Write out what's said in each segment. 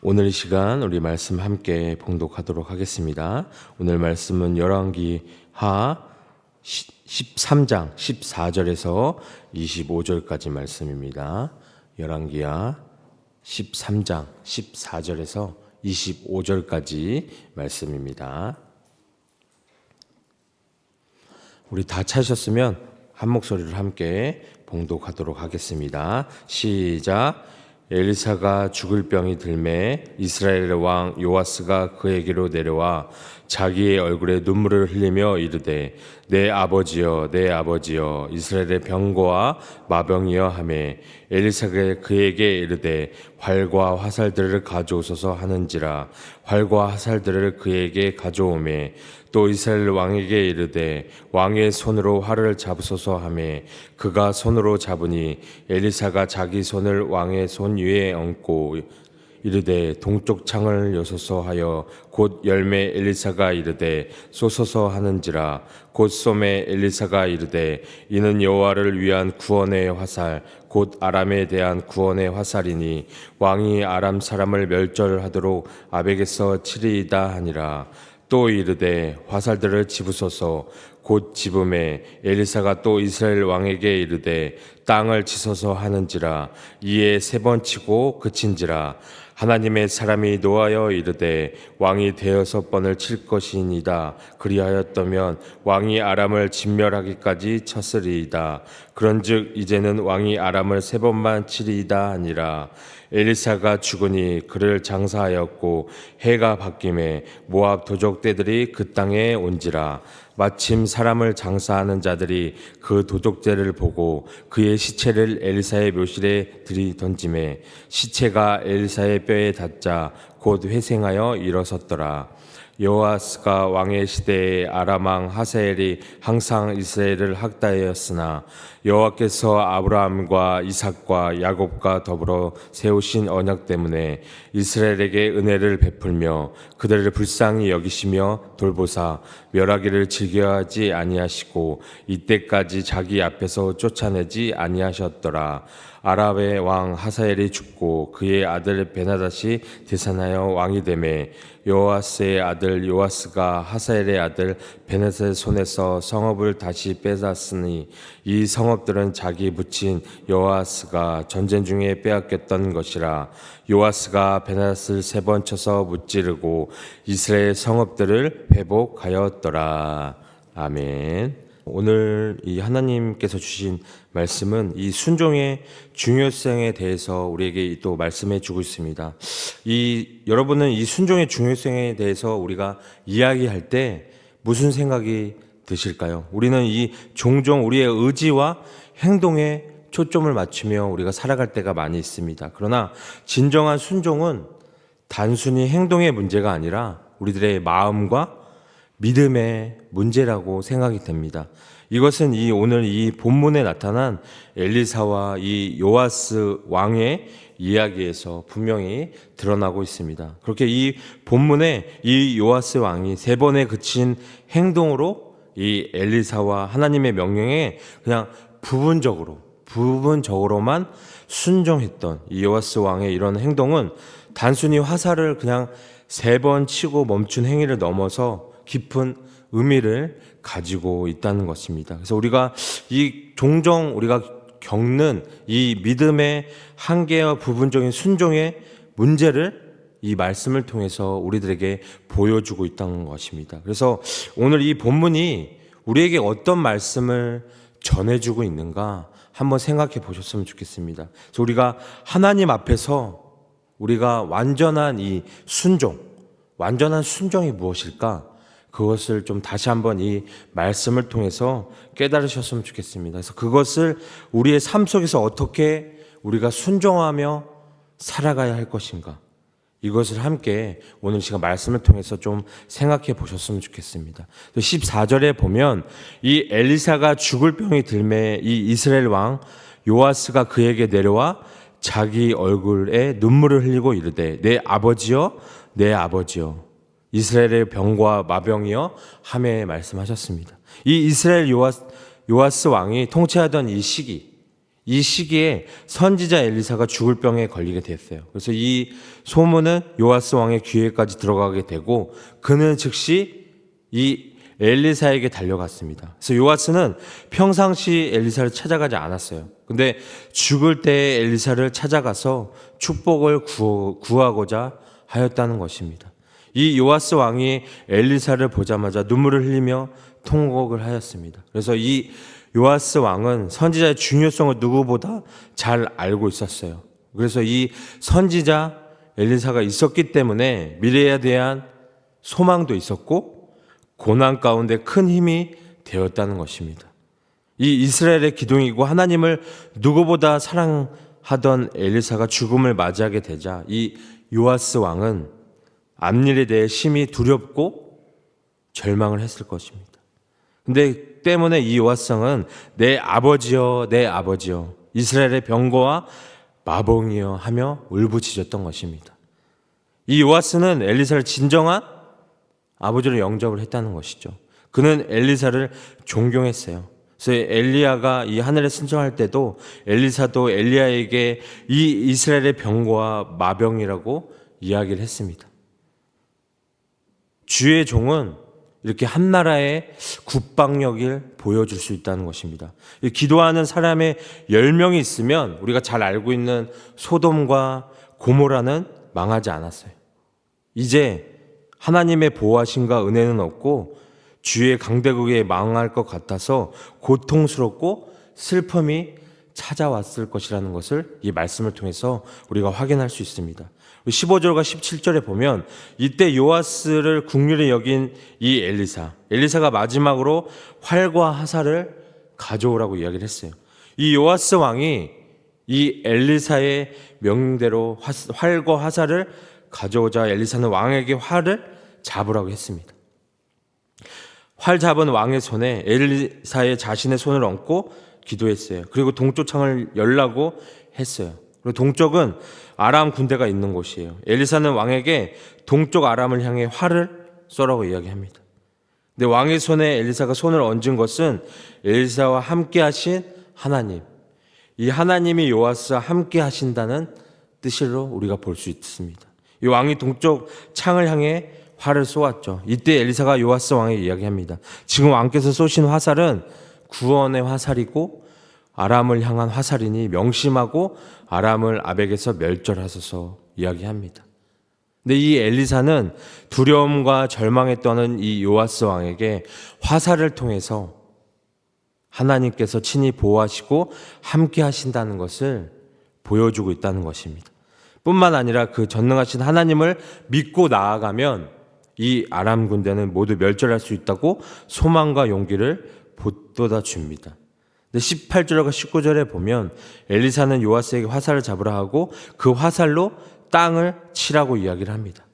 오늘 이 시간 우리 말씀 함께 봉독하도록 하겠습니다. 오늘 말씀은 열왕기 하 13장 14절에서 25절까지 말씀입니다. 열왕기하 13장 14절에서 25절까지 말씀입니다. 우리 다 찾으셨으면 한 목소리를 함께 봉독하도록 하겠습니다. 시작. 엘리사가 죽을 병이 들매 이스라엘의 왕 요아스가 그에게로 내려와 자기의 얼굴에 눈물을 흘리며 이르되 내 아버지여 내 아버지여 이스라엘의 병거와 마병이여 하매 엘리사가 그에게 이르되 활과 화살들을 가져오소서 하는지라. 활과 화살들을 그에게 가져오매 또 이스라엘 왕에게 이르되 왕의 손으로 활을 잡으소서 하매 그가 손으로 잡으니 엘리사가 자기 손을 왕의 손 위에 얹고 이르되 동쪽 창을 여소서 하여 곧 열매 엘리사가 이르되 쏘소서 하는지라. 곧 쏘매 엘리사가 이르되 이는 여호와를 위한 구원의 화살 곧 아람에 대한 구원의 화살이니 왕이 아람 사람을 멸절하도록 아벡에서 치리이다 하니라 또 이르되 화살들을 집으소서. 곧 집음에 엘리사가 또 이스라엘 왕에게 이르되 땅을 치소서 하는지라. 이에 세 번 치고 그친지라. 하나님의 사람이 노하여 이르되 왕이 대여섯 번을 칠 것이니이다. 그리하였다면 왕이 아람을 진멸하기까지 쳤으리이다. 그런즉 이제는 왕이 아람을 세 번만 치리이다 하니라 엘리사가 죽으니 그를 장사하였고 해가 바뀜에 모압 도적대들이 그 땅에 온지라. 마침 사람을 장사하는 자들이 그 도적대를 보고 그의 시체를 엘리사의 묘실에 들이던짐에 시체가 엘리사의 뼈에 닿자 곧 회생하여 일어섰더라 여호아스가 왕의 시대에 아람왕 하세엘이 항상 이스라엘을 학다하였으나 여호와께서 아브라함과 이삭과 야곱과 더불어 세우신 언약 때문에 이스라엘에게 은혜를 베풀며 그들을 불쌍히 여기시며 돌보사 멸하기를 즐겨하지 아니하시고 이때까지 자기 앞에서 쫓아내지 아니하셨더라. 아랍의 왕 하사엘이 죽고 그의 아들 베나다시 대산하여 왕이 되매 요아스의 아들 요아스가 하사엘의 아들 베나다의 손에서 성읍을 다시 빼앗으니 이 성읍들은 자기 부친 요아스가 전쟁 중에 빼앗겼던 것이라. 요아스가 베나다를 세 번 쳐서 무찌르고 이스라엘 성읍들을 회복하였더라 아멘. 오늘 이 하나님께서 주신 말씀은 이 순종의 중요성에 대해서 우리에게 또 말씀해 주고 있습니다. 이 여러분은 이 순종의 중요성에 대해서 우리가 이야기할 때 무슨 생각이 드실까요? 우리는 이 종종 우리의 의지와 행동에 초점을 맞추며 우리가 살아갈 때가 많이 있습니다. 그러나 진정한 순종은 단순히 행동의 문제가 아니라 우리들의 마음과 믿음의 문제라고 생각이 됩니다. 이것은 이 오늘 이 본문에 나타난 엘리사와 이 요아스 왕의 이야기에서 분명히 드러나고 있습니다. 그렇게 이 본문에 이 요아스 왕이 세 번에 그친 행동으로 이 엘리사와 하나님의 명령에 그냥 부분적으로 부분적으로만 순종했던 이 요아스 왕의 이런 행동은 단순히 화살을 그냥 세 번 치고 멈춘 행위를 넘어서 깊은 의미를 가지고 있다는 것입니다. 그래서 우리가 이 종종 우리가 겪는 이 믿음의 한계와 부분적인 순종의 문제를 이 말씀을 통해서 우리들에게 보여주고 있다는 것입니다. 그래서 오늘 이 본문이 우리에게 어떤 말씀을 전해주고 있는가 한번 생각해 보셨으면 좋겠습니다. 그래서 우리가 하나님 앞에서 우리가 완전한 이 순종, 완전한 순종이 무엇일까? 그것을 좀 다시 한번 이 말씀을 통해서 깨달으셨으면 좋겠습니다. 그래서 그것을 우리의 삶 속에서 어떻게 우리가 순종하며 살아가야 할 것인가. 이것을 함께 오늘 시간 말씀을 통해서 좀 생각해 보셨으면 좋겠습니다. 14절에 보면 이 엘리사가 죽을 병이 들매 이 이스라엘 왕 요아스가 그에게 내려와 자기 얼굴에 눈물을 흘리고 이르되 내 아버지여 내 아버지여 이스라엘의 병과 마병이여 함에 말씀하셨습니다. 이 이스라엘 요아스, 요아스 왕이 통치하던 이 시기 이 시기에 선지자 엘리사가 죽을 병에 걸리게 됐어요. 그래서 이 소문은 요아스 왕의 귀에까지 들어가게 되고 그는 즉시 이 엘리사에게 달려갔습니다. 그래서 요아스는 평상시 엘리사를 찾아가지 않았어요. 근데 죽을 때 엘리사를 찾아가서 축복을 구하- 구하고자 하였다는 것입니다. 이 요아스 왕이 엘리사를 보자마자 눈물을 흘리며 통곡을 하였습니다. 그래서 이 요아스 왕은 선지자의 중요성을 누구보다 잘 알고 있었어요. 그래서 이 선지자 엘리사가 있었기 때문에 미래에 대한 소망도 있었고 고난 가운데 큰 힘이 되었다는 것입니다. 이 이스라엘의 기둥이고 하나님을 누구보다 사랑하던 엘리사가 죽음을 맞이하게 되자 이 요아스 왕은 앞일에 대해 심히 두렵고 절망을 했을 것입니다. 근데 때문에 이 요아스왕은 내 아버지여 내 아버지여 이스라엘의 병거와 마봉이여 하며 울부짖었던 것입니다. 이 요아스는 엘리사를 진정한 아버지로 영접을 했다는 것이죠. 그는 엘리사를 존경했어요. 그래서 엘리야가 이 하늘에 승천할 때도 엘리사도 엘리야에게 이 이스라엘의 병거와 마병이라고 이야기를 했습니다. 주의 종은 이렇게 한 나라의 국방력을 보여줄 수 있다는 것입니다. 이 기도하는 사람의 10명이 있으면 우리가 잘 알고 있는 소돔과 고모라는 망하지 않았어요. 이제 하나님의 보호하심과 은혜는 없고 주의 강대국에 망할 것 같아서 고통스럽고 슬픔이 찾아왔을 것이라는 것을 이 말씀을 통해서 우리가 확인할 수 있습니다. 15절과 17절에 보면 이때 요아스를 국률에 여긴 이 엘리사, 엘리사가 마지막으로 활과 화살을 가져오라고 이야기를 했어요. 이 요아스 왕이 이 엘리사의 명대로 화- 활과 화살을 가져오자 엘리사는 왕에게 활을 잡으라고 했습니다. 활 잡은 왕의 손에 엘리사의 자신의 손을 얹고 기도했어요. 그리고 동쪽 창을 열라고 했어요. 그리고 동쪽은 아람 군대가 있는 곳이에요. 엘리사는 왕에게 동쪽 아람을 향해 활을 쏘라고 이야기합니다. 근데 왕의 손에 엘리사가 손을 얹은 것은 엘리사와 함께 하신 하나님. 이 하나님이 요아스와 함께 하신다는 뜻으로 우리가 볼 수 있습니다. 이 왕이 동쪽 창을 향해 활을 쏘았죠. 이때 엘리사가 요아스 왕에게 이야기합니다. 지금 왕께서 쏘신 화살은 구원의 화살이고 아람을 향한 화살이니 명심하고 아람을 아벡에서 멸절하소서 이야기합니다. 근데 이 엘리사는 두려움과 절망에 떠는 이 요아스 왕에게 화살을 통해서 하나님께서 친히 보호하시고 함께 하신다는 것을 보여주고 있다는 것입니다. 뿐만 아니라 그 전능하신 하나님을 믿고 나아가면 이 아람 군대는 모두 멸절할 수 있다고 소망과 용기를 보돋아 줍니다. 근데 18절과 19절에 보면 엘리사는 요아스에게 화살을 잡으라 하고 그 화살로 땅을 치라고 이야기를 합니다.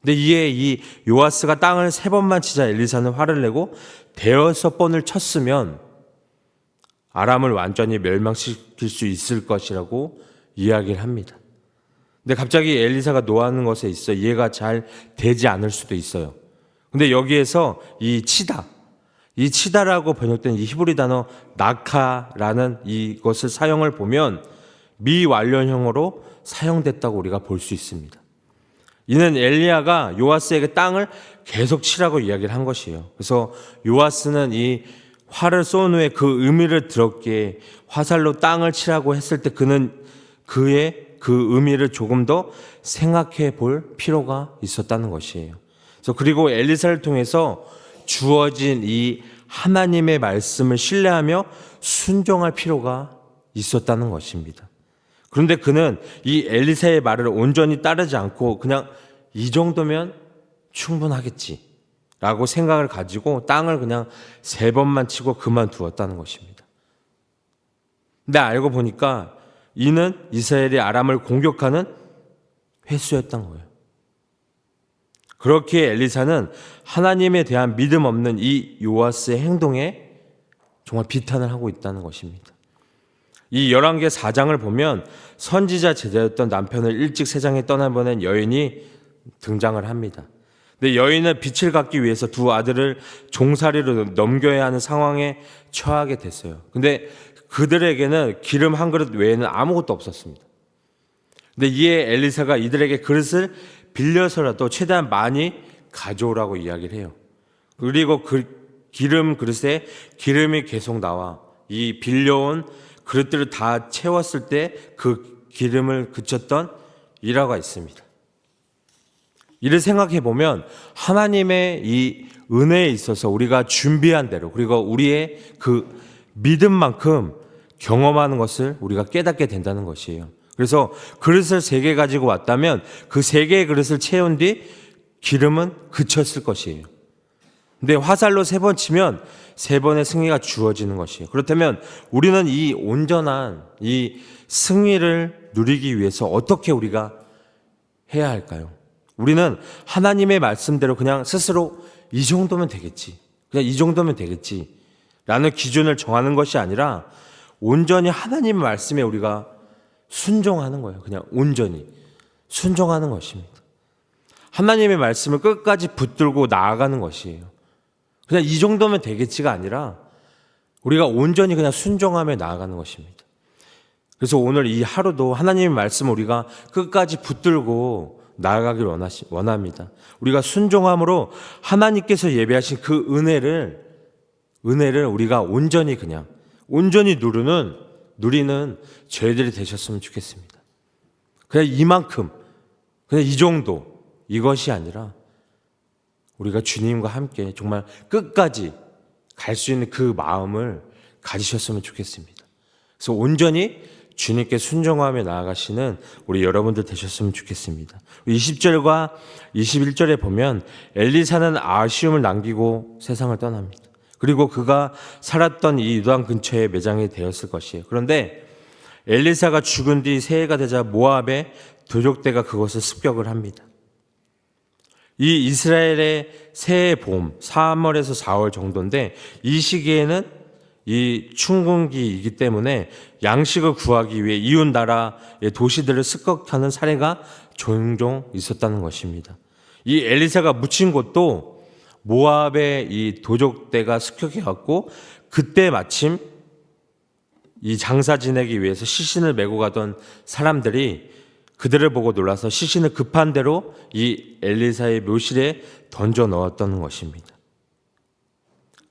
근데 이에 이 요아스가 땅을 세 번만 치자 엘리사는 화를 내고 대여섯 번을 쳤으면 아람을 완전히 멸망시킬 수 있을 것이라고 이야기를 합니다. 근데 갑자기 엘리사가 노하는 것에 있어 이해가 잘 되지 않을 수도 있어요. 근데 여기에서 이 치다, 이 치다라고 번역된 이 히브리 단어 나카라는 이것을 사용을 보면 미완료형으로 사용됐다고 우리가 볼 수 있습니다. 이는 엘리야가 요아스에게 땅을 계속 치라고 이야기를 한 것이에요. 그래서 요아스는 이 활을 쏜 후에 그 의미를 들었기에 화살로 땅을 치라고 했을 때 그는 그의 그 의미를 조금 더 생각해 볼 필요가 있었다는 것이에요. 그래서 그리고 엘리사를 통해서 주어진 이 하나님의 말씀을 신뢰하며 순종할 필요가 있었다는 것입니다. 그런데 그는 이 엘리사의 말을 온전히 따르지 않고 그냥 이 정도면 충분하겠지. 라고 생각을 가지고 땅을 그냥 세 번만 치고 그만두었다는 것입니다. 근데 알고 보니까 이는 이스라엘이 아람을 공격하는 횟수였던 거예요. 그렇게 엘리사는 하나님에 대한 믿음 없는 이 요아스의 행동에 정말 비탄을 하고 있다는 것입니다. 이 11개 사장을 보면 선지자 제자였던 남편을 일찍 세상에 떠나보낸 여인이 등장을 합니다. 근데 여인은 빛을 갖기 위해서 두 아들을 종살이로 넘겨야 하는 상황에 처하게 됐어요. 근데 그들에게는 기름 한 그릇 외에는 아무것도 없었습니다. 근데 이에 엘리사가 이들에게 그릇을 빌려서라도 최대한 많이 가져오라고 이야기를 해요. 그리고 그 기름 그릇에 기름이 계속 나와 이 빌려온 그릇들을 다 채웠을 때 그 기름을 그쳤던 일화가 있습니다. 이를 생각해 보면 하나님의 이 은혜에 있어서 우리가 준비한 대로 그리고 우리의 그 믿음만큼 경험하는 것을 우리가 깨닫게 된다는 것이에요. 그래서 그릇을 세 개 가지고 왔다면 그 세 개의 그릇을 채운 뒤 기름은 그쳤을 것이에요. 근데 화살로 세 번 치면 세 번의 승리가 주어지는 것이에요. 그렇다면 우리는 이 온전한 이 승리를 누리기 위해서 어떻게 우리가 해야 할까요? 우리는 하나님의 말씀대로 그냥 스스로 이 정도면 되겠지. 그냥 이 정도면 되겠지. 라는 기준을 정하는 것이 아니라 온전히 하나님의 말씀에 우리가 순종하는 거예요. 그냥 온전히. 순종하는 것입니다. 하나님의 말씀을 끝까지 붙들고 나아가는 것이에요. 그냥 이 정도면 되겠지가 아니라 우리가 온전히 그냥 순종하며 나아가는 것입니다. 그래서 오늘 이 하루도 하나님의 말씀을 우리가 끝까지 붙들고 나아가길 원하시, 원합니다. 우리가 순종함으로 하나님께서 예배하신 그 은혜를, 은혜를 우리가 온전히 그냥, 온전히 누르는, 누리는 저희들이 되셨으면 좋겠습니다. 그냥 이만큼, 그냥 이 정도, 이것이 아니라 우리가 주님과 함께 정말 끝까지 갈 수 있는 그 마음을 가지셨으면 좋겠습니다. 그래서 온전히 주님께 순종하며 나아가시는 우리 여러분들 되셨으면 좋겠습니다. 20절과 21절에 보면 엘리사는 아쉬움을 남기고 세상을 떠납니다. 그리고 그가 살았던 이 유단 근처에 매장이 되었을 것이에요. 그런데 엘리사가 죽은 뒤 새해가 되자 모압의 도적대가 그것을 습격을 합니다. 이 이스라엘의 새해 봄, 3월에서 4월 정도인데 이 시기에는 이 충군기이기 때문에 양식을 구하기 위해 이웃 나라의 도시들을 습격하는 사례가 종종 있었다는 것입니다. 이 엘리사가 묻힌 곳도 모압의 이 도적대가 습격해 갖고 그때 마침 이 장사 지내기 위해서 시신을 메고 가던 사람들이 그들을 보고 놀라서 시신을 급한 대로 이 엘리사의 묘실에 던져 넣었던 것입니다.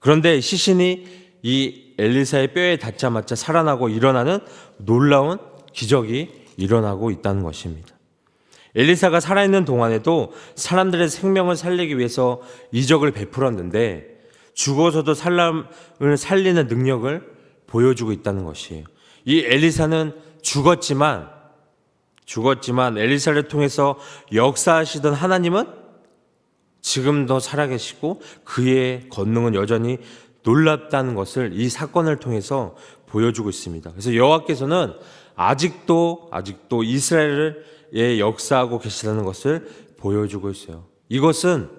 그런데 시신이 이 엘리사의 뼈에 닿자마자 살아나고 일어나는 놀라운 기적이 일어나고 있다는 것입니다. 엘리사가 살아있는 동안에도 사람들의 생명을 살리기 위해서 이적을 베풀었는데 죽어서도 사람을 살리는 능력을 보여주고 있다는 것이에요. 이 엘리사는 죽었지만 죽었지만 엘리사를 통해서 역사하시던 하나님은 지금도 살아계시고 그의 권능은 여전히 놀랍다는 것을 이 사건을 통해서 보여주고 있습니다. 그래서 여호와께서는 아직도 아직도 이스라엘 의 역사하고 계시다는 것을 보여주고 있어요. 이것은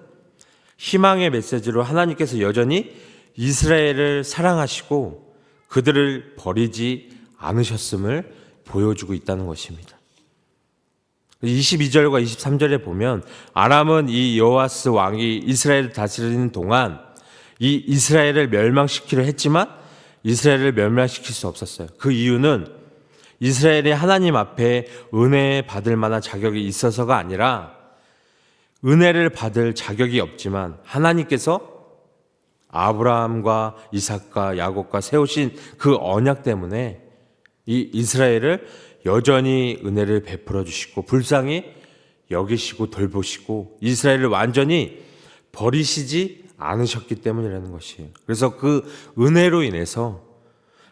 희망의 메시지로 하나님께서 여전히 이스라엘을 사랑하시고 그들을 버리지 않으셨음을 보여주고 있다는 것입니다. 22절과 23절에 보면 아람은 이 여호와스 왕이 이스라엘을 다스리는 동안 이 이스라엘을 멸망시키려 했지만 이스라엘을 멸망시킬 수 없었어요. 그 이유는 이스라엘이 하나님 앞에 은혜 받을 만한 자격이 있어서가 아니라 은혜를 받을 자격이 없지만 하나님께서 아브라함과 이삭과 야곱과 세우신 그 언약 때문에 이 이스라엘을 여전히 은혜를 베풀어 주시고 불쌍히 여기시고 돌보시고 이스라엘을 완전히 버리시지 않으셨기 때문이라는 것이에요. 그래서 그 은혜로 인해서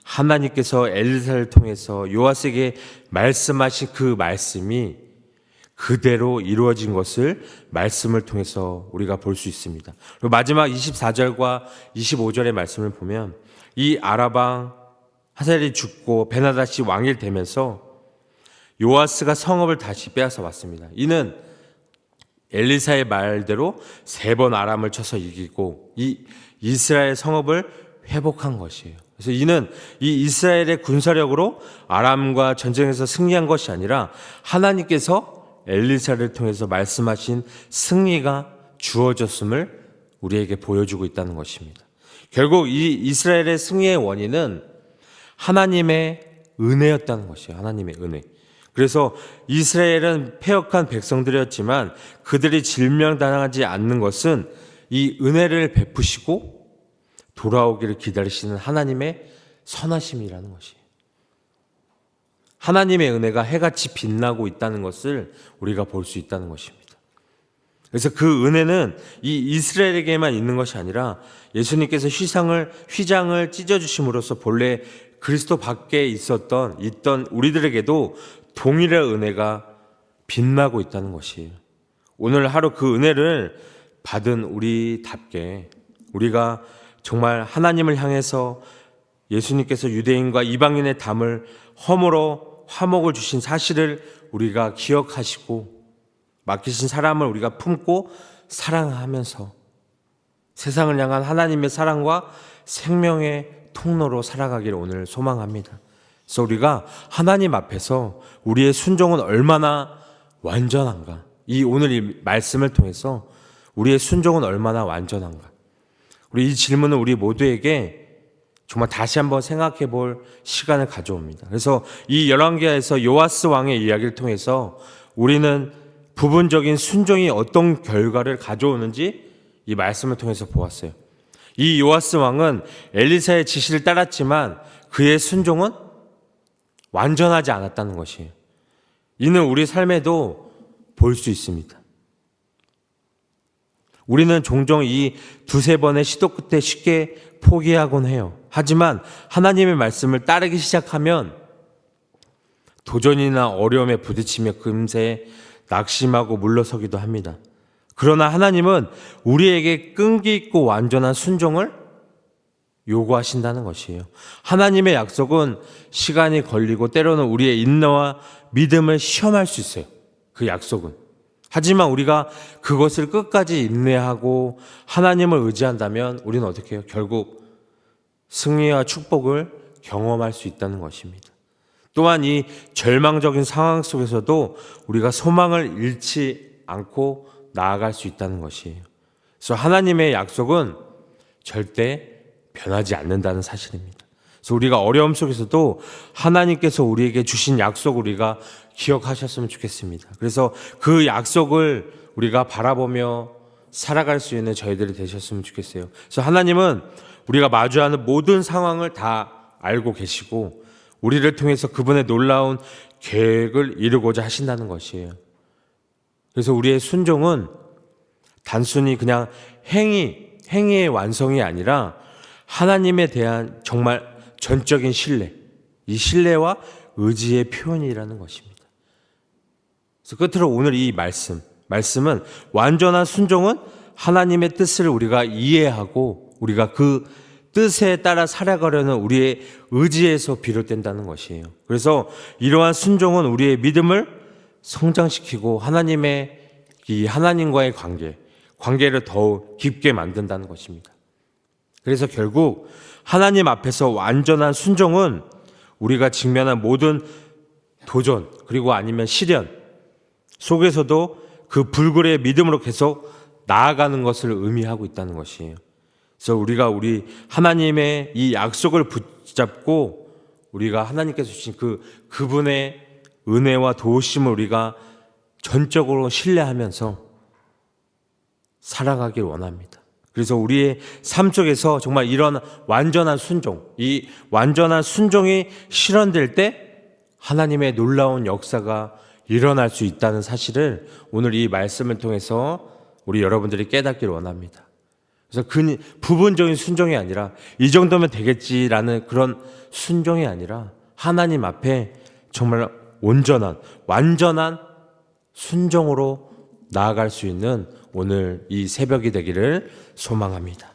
하나님께서 엘리사를 통해서 요아스에게 말씀하신 그 말씀이 그대로 이루어진 것을 말씀을 통해서 우리가 볼 수 있습니다. 그리고 마지막 24절과 25절의 말씀을 보면 이 아라방 하셀이 죽고 베나다시 왕일 되면서 요아스가 성읍을 다시 빼앗아 왔습니다. 이는 엘리사의 말대로 세 번 아람을 쳐서 이기고 이 이스라엘 성읍을 회복한 것이에요. 그래서 이는 이 이스라엘의 군사력으로 아람과 전쟁에서 승리한 것이 아니라 하나님께서 엘리사를 통해서 말씀하신 승리가 주어졌음을 우리에게 보여주고 있다는 것입니다. 결국 이 이스라엘의 승리의 원인은 하나님의 은혜였다는 것이에요. 하나님의 은혜. 그래서 이스라엘은 패역한 백성들이었지만 그들이 질명당하지 않는 것은 이 은혜를 베푸시고 돌아오기를 기다리시는 하나님의 선하심이라는 것이에요. 하나님의 은혜가 해같이 빛나고 있다는 것을 우리가 볼 수 있다는 것입니다. 그래서 그 은혜는 이 이스라엘에게만 있는 것이 아니라 예수님께서 휘상을 휘장을 찢어 주심으로써 본래 그리스도 밖에 있었던 있던 우리들에게도 동일의 은혜가 빛나고 있다는 것이에요. 오늘 하루 그 은혜를 받은 우리답게 우리가 정말 하나님을 향해서 예수님께서 유대인과 이방인의 담을 허물어 화목을 주신 사실을 우리가 기억하시고 맡기신 사람을 우리가 품고 사랑하면서 세상을 향한 하나님의 사랑과 생명의 통로로 살아가기를 오늘 소망합니다. 그래서 우리가 하나님 앞에서 우리의 순종은 얼마나 완전한가. 이 오늘 이 말씀을 통해서 우리의 순종은 얼마나 완전한가. 우리 이 질문은 우리 모두에게 정말 다시 한번 생각해 볼 시간을 가져옵니다. 그래서 이 열왕기하에서 요아스 왕의 이야기를 통해서 우리는 부분적인 순종이 어떤 결과를 가져오는지 이 말씀을 통해서 보았어요. 이 요아스 왕은 엘리사의 지시를 따랐지만 그의 순종은 완전하지 않았다는 것이에요. 이는 우리 삶에도 볼 수 있습니다. 우리는 종종 이 두세 번의 시도 끝에 쉽게 포기하곤 해요. 하지만 하나님의 말씀을 따르기 시작하면 도전이나 어려움에 부딪히며 금세 낙심하고 물러서기도 합니다. 그러나 하나님은 우리에게 끈기 있고 완전한 순종을 요구하신다는 것이에요. 하나님의 약속은 시간이 걸리고 때로는 우리의 인내와 믿음을 시험할 수 있어요. 그 약속은. 하지만 우리가 그것을 끝까지 인내하고 하나님을 의지한다면 우리는 어떻게 해요? 결국 승리와 축복을 경험할 수 있다는 것입니다. 또한 이 절망적인 상황 속에서도 우리가 소망을 잃지 않고 나아갈 수 있다는 것이에요. 그래서 하나님의 약속은 절대 변하지 않는다는 사실입니다. 그래서 우리가 어려움 속에서도 하나님께서 우리에게 주신 약속 우리가 기억하셨으면 좋겠습니다. 그래서 그 약속을 우리가 바라보며 살아갈 수 있는 저희들이 되셨으면 좋겠어요. 그래서 하나님은 우리가 마주하는 모든 상황을 다 알고 계시고 우리를 통해서 그분의 놀라운 계획을 이루고자 하신다는 것이에요. 그래서 우리의 순종은 단순히 그냥 행위, 행위의 완성이 아니라 하나님에 대한 정말 전적인 신뢰, 이 신뢰와 의지의 표현이라는 것입니다. 그래서 끝으로 오늘 이 말씀, 말씀은 완전한 순종은 하나님의 뜻을 우리가 이해하고 우리가 그 뜻에 따라 살아가려는 우리의 의지에서 비롯된다는 것이에요. 그래서 이러한 순종은 우리의 믿음을 성장시키고 하나님의 이 하나님과의 관계, 관계를 더욱 깊게 만든다는 것입니다. 그래서 결국 하나님 앞에서 완전한 순종은 우리가 직면한 모든 도전 그리고 아니면 시련 속에서도 그 불굴의 믿음으로 계속 나아가는 것을 의미하고 있다는 것이에요. 그래서 우리가 우리 하나님의 이 약속을 붙잡고 우리가 하나님께서 주신 그 그분의 은혜와 도우심을 우리가 전적으로 신뢰하면서 살아가길 원합니다. 그래서 우리의 삶 속에서 정말 이런 완전한 순종, 이 완전한 순종이 실현될 때 하나님의 놀라운 역사가 일어날 수 있다는 사실을 오늘 이 말씀을 통해서 우리 여러분들이 깨닫기를 원합니다. 그래서 그 부분적인 순종이 아니라 이 정도면 되겠지라는 그런 순종이 아니라 하나님 앞에 정말 온전한 완전한 순종으로 나아갈 수 있는 오늘 이 새벽이 되기를 소망합니다.